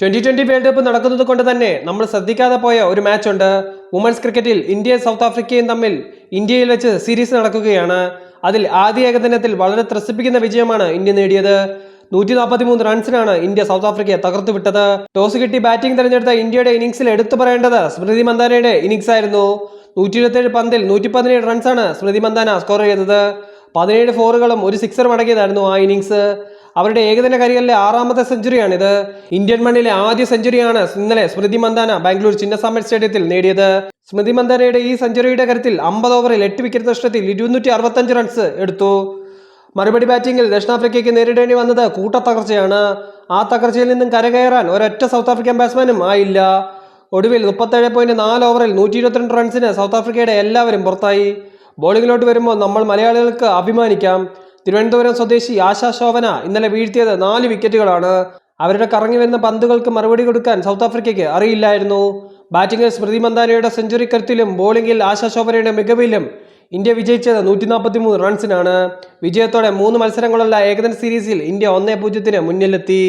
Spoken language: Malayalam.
ട്വന്റി ട്വന്റി വേൾഡ് കപ്പ് നടക്കുന്നത് കൊണ്ട് തന്നെ നമ്മൾ ശ്രദ്ധിക്കാതെ പോയ ഒരു മാച്ച് ഉണ്ട്. വുമൻസ് ക്രിക്കറ്റിൽ ഇന്ത്യയും സൗത്ത് ആഫ്രിക്കയും തമ്മിൽ ഇന്ത്യയിൽ വെച്ച് സീരീസ് നടക്കുകയാണ്. അതിൽ ആദ്യ ഏകദിനത്തിൽ വളരെ ത്രസിപ്പിക്കുന്ന വിജയമാണ് ഇന്ത്യ നേടിയത്. നൂറ്റി നാൽപ്പത്തി മൂന്ന് റൺസിനാണ് ഇന്ത്യ സൗത്ത് ആഫ്രിക്കയെ തകർത്തു വിട്ടത്. ടോസ് കിട്ടി ബാറ്റിംഗ് തെരഞ്ഞെടുത്ത ഇന്ത്യയുടെ ഇന്നിംഗ്സിൽ എടുത്തു പറയേണ്ടത് സ്മൃതി മന്ദാനയുടെ ഇന്നിംഗ്സ് ആയിരുന്നു. നൂറ്റി ഇരുപത്തേഴ് പന്തിൽ നൂറ്റി പതിനേഴ് റൺസാണ് സ്മൃതി മന്ദാന സ്കോർ ചെയ്തത്. പതിനേഴ് ഫോറുകളും ഒരു സിക്സറും അടങ്ങിയതായിരുന്നു ആ ഇന്നിംഗ്സ് അവരുടെ ഏകദിന കരിയറിലെ ആറാമത്തെ സെഞ്ചുറിയാണിത് ഇന്ത്യൻ മണ്ണിലെ ആദ്യ സെഞ്ചുറിയാണ് ഇന്നലെ സ്മൃതി മന്ദാന ബാംഗ്ലൂർ ചിന്നസ്വാമി സ്റ്റേഡിയത്തിൽ നേടിയത്. സ്മൃതി മന്ദാനയുടെ ഈ സെഞ്ചുറിയുടെ കരുത്തിൽ അമ്പത് ഓവറിൽ എട്ട് വിക്കറ്റ് നഷ്ടത്തിൽ ഇരുന്നൂറ്റി അറുപത്തഞ്ച് റൺസ് എടുത്തു. മറുപടി ബാറ്റിംഗിൽ ദക്ഷിണാഫ്രിക്കയ്ക്ക് നേരിടേണ്ടി വന്നത് കൂട്ടത്തകർച്ചയാണ് ആ തകർച്ചയിൽ നിന്നും കരകയറാൻ ഒരൊറ്റ സൗത്ത് ആഫ്രിക്കൻ ബാറ്റ്സ്മാനും ആയില്ല. ഒടുവിൽ മുപ്പത്തേഴ് പോയിന്റ് നാല് ഓവറിൽ നൂറ്റി ഇരുപത്തിരണ്ട് റൺസിന് സൗത്ത് ആഫ്രിക്കയുടെ എല്ലാവരും പുറത്തായി. ബോളിങ്ങിലോട്ട് വരുമ്പോൾ നമ്മൾ മലയാളികൾക്ക് അഭിമാനിക്കാം. തിരുവനന്തപുരം സ്വദേശി ആശാ ശോഭന ഇന്നലെ വീഴ്ത്തിയത് നാല് വിക്കറ്റുകളാണ്. അവരുടെ കറങ്ങി വരുന്ന പന്തുകൾക്ക് മറുപടി കൊടുക്കാൻ സൗത്ത് ആഫ്രിക്കയ്ക്ക് അറിയില്ലായിരുന്നു. ബാറ്റിംഗിൽ സ്മൃതി മന്ദാനയുടെ സെഞ്ചുറി കരുത്തിലും ബോളിംഗിൽ ആശാ ശോഭനയുടെ മികവിലും ഇന്ത്യ വിജയിച്ചത് നൂറ്റി നാൽപ്പത്തി മൂന്ന് റൺസിനാണ്. വിജയത്തോടെ മൂന്ന് മത്സരങ്ങളുള്ള ഏകദിന സീരീസിൽ ഇന്ത്യ ഒന്നേ പൂജ്യത്തിന് മുന്നിലെത്തി.